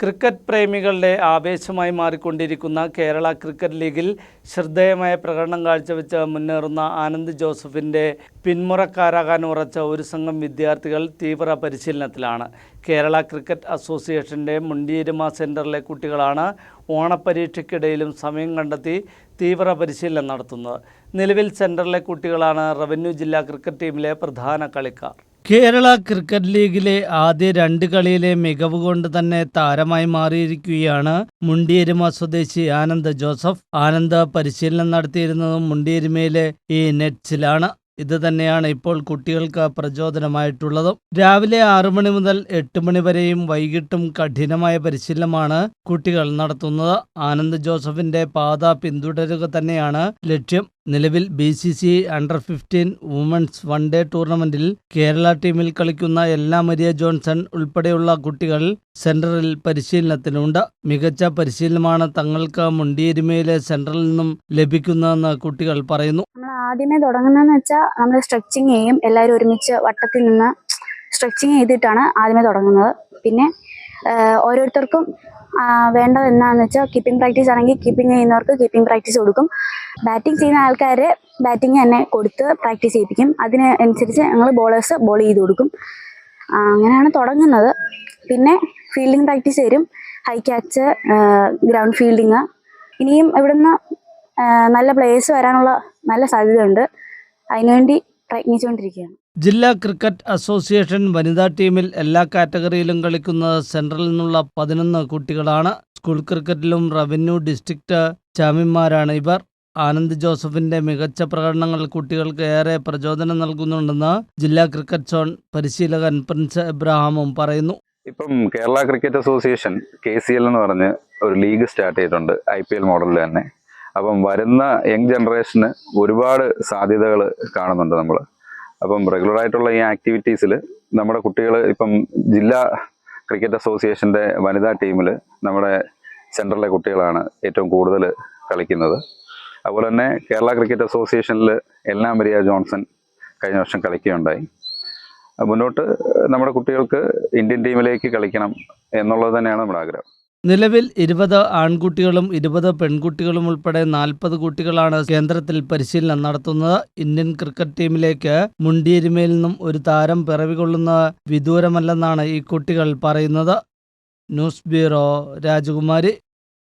Cricket പ്രേമികളുടെ ആവേശമായി മാറിക്കൊണ്ടിരിക്കുന്ന Kerala cricket ലീഗിൽ ശ്രദ്ധേയമായ പ്രകടനം കാഴ്ചവെച്ച് മുന്നേറുന്ന ആനന്ദ് ജോസഫിന്റെ പിന്മുറക്കാരാകാൻ ഉറച്ച ഒരു സംഘം വിദ്യാർത്ഥികൾ തീവ്ര പരിശീലനത്തിലാണ്. കേരള ക്രിക്കറ്റ് അസോസിയേഷന്റെ മുണ്ടിയിരുമ സെന്ററിലെ കുട്ടികളാണ് ഓണപ്പരീക്ഷയ്ക്കിടയിലും സമയം കണ്ടെത്തി തീവ്ര പരിശീലനം നടത്തുന്നത്. നിലവിൽ സെന്ററിലെ കുട്ടികളാണ് റവന്യൂ ജില്ലാ ക്രിക്കറ്റ് ടീമിലെ പ്രധാന കളിക്കാർ. കേരള ക്രിക്കറ്റ് ലീഗിലെ ആദ്യ രണ്ട് കളിയിലെ മികവ് കൊണ്ട് തന്നെ താരമായി മാറിയിരിക്കുകയാണ് മുണ്ടിയെരുമ സ്വദേശി ആനന്ദ് ജോസഫ്. ആനന്ദ് പരിശീലനം നടത്തിയിരുന്നതും മുണ്ടിയെരുമയിലെ ഈ നെറ്റ്സിലാണ്. ഇത് തന്നെയാണ് ഇപ്പോൾ കുട്ടികൾക്ക് പ്രചോദനമായിട്ടുള്ളതും. രാവിലെ ആറു മണി മുതൽ എട്ട് മണി വരെയും വൈകിട്ടും കഠിനമായ പരിശീലനമാണ് കുട്ടികൾ നടത്തുന്നത്. ആനന്ദ് ജോസഫിന്റെ പാത പിന്തുടരുക തന്നെയാണ് ലക്ഷ്യം. നിലവിൽ B C C under fifteen women's one day ടൂർണമെന്റിൽ കേരള ടീമിൽ കളിക്കുന്ന എല്ലാ മരിയ ജോൺസൺ ഉൾപ്പെടെയുള്ള കുട്ടികൾ സെന്ററിൽ പരിശീലനത്തിനുണ്ട്. മികച്ച പരിശീലനമാണ് തങ്ങൾക്ക് മുണ്ടിയെരുമയിലെ സെന്ററിൽ നിന്നും ലഭിക്കുന്നതെന്ന് കുട്ടികൾ പറയുന്നു. ആദ്യമേ തുടങ്ങുന്നതെന്ന് വെച്ചാൽ നമ്മൾ സ്ട്രെച്ചിങ് ചെയ്യും. എല്ലാവരും ഒരുമിച്ച് വട്ടത്തിൽ നിന്ന് സ്ട്രെച്ചിങ് ചെയ്തിട്ടാണ് ആദ്യമേ തുടങ്ങുന്നത്. പിന്നെ ഓരോരുത്തർക്കും വേണ്ടത് എന്താണെന്ന് വെച്ചാൽ കീപ്പിംഗ് പ്രാക്ടീസ് ആണെങ്കിൽ കീപ്പിംഗ് ചെയ്യുന്നവർക്ക് കീപ്പിംഗ് പ്രാക്ടീസ് കൊടുക്കും. ബാറ്റിംഗ് ചെയ്യുന്ന ആൾക്കാരെ ബാറ്റിംഗ് തന്നെ കൊടുത്ത് പ്രാക്ടീസ് ചെയ്യിപ്പിക്കും. അതിനനുസരിച്ച് ഞങ്ങൾ ബോളേഴ്സ് ബോൾ ചെയ്ത് കൊടുക്കും. അങ്ങനെയാണ് തുടങ്ങുന്നത്. പിന്നെ ഫീൽഡിംഗ് പ്രാക്ടീസ് തരും ഹൈ ക്യാച്ച് ഗ്രൗണ്ട് ഫീൽഡിങ് ഇനിയും ഇവിടുന്ന് നല്ല പ്ലേസ് വരാനുള്ള നല്ല സാധ്യതയുണ്ട്. അതിനുവേണ്ടി പ്രയത്നിച്ചുകൊണ്ടിരിക്കുകയാണ്. ജില്ലാ ക്രിക്കറ്റ് അസോസിയേഷൻ വനിതാ ടീമിൽ എല്ലാ കാറ്റഗറിയിലും കളിക്കുന്ന സെൻട്രലിൽ നിന്നുള്ള പതിനൊന്ന് കുട്ടികളാണ് സ്കൂൾ ക്രിക്കറ്റിലും റവന്യൂ ഡിസ്ട്രിക്ട് ചാമ്പ്യന്മാരാണ് ഇവർ. ആനന്ദ് ജോസഫിന്റെ മികച്ച പ്രകടനങ്ങൾ കുട്ടികൾക്ക് ഏറെ പ്രചോദനം നൽകുന്നുണ്ടെന്ന് ജില്ലാ ക്രിക്കറ്റ് സോൺ പരിശീലകൻ പ്രിൻസ് എബ്രഹാമും പറയുന്നു. ഇപ്പം Kerala cricket association K C L എന്ന് പറഞ്ഞ് ഒരു ലീഗ് സ്റ്റാർട്ട് ചെയ്തിട്ടുണ്ട്. ഐ പി എൽ മോഡലിൽ തന്നെ. അപ്പം വരുന്ന യങ് ജനറേഷന് ഒരുപാട് സാധ്യതകൾ കാണുന്നുണ്ട് നമ്മൾ അപ്പം റെഗുലർ ആയിട്ടുള്ള ഈ ആക്ടിവിറ്റീസിൽ നമ്മുടെ കുട്ടികൾ ഇപ്പം ജില്ലാ ക്രിക്കറ്റ് അസോസിയേഷന്റെ വനിതാ ടീമിൽ നമ്മുടെ സെൻട്രലിലെ കുട്ടികളാണ് ഏറ്റവും കൂടുതൽ കളിക്കുന്നത്. അതുപോലെ തന്നെ കേരള ക്രിക്കറ്റ് അസോസിയേഷനിൽ എല്ലാം മരിയ ജോൺസൺ കഴിഞ്ഞ വർഷം കളിക്കുകയുണ്ടായി. മുന്നോട്ട് നമ്മുടെ കുട്ടികൾക്ക് ഇന്ത്യൻ ടീമിലേക്ക് കളിക്കണം എന്നുള്ളത് തന്നെയാണ് നമ്മുടെ ആഗ്രഹം. നിലവിൽ ഇരുപത് ആൺകുട്ടികളും ഇരുപത് പെൺകുട്ടികളും ഉൾപ്പെടെ നാൽപ്പത് കുട്ടികളാണ് കേന്ദ്രത്തിൽ പരിശീലനം നടത്തുന്നത്. ഇന്ത്യൻ ക്രിക്കറ്റ് ടീമിലേക്ക് മുണ്ടിയെരുമയിൽ നിന്നും ഒരു താരം പിറവികൊള്ളുന്ന വിദൂരമല്ലെന്നാണ് ഈ കുട്ടികൾ പറയുന്നത്. ന്യൂസ് ബ്യൂറോ രാജകുമാരി.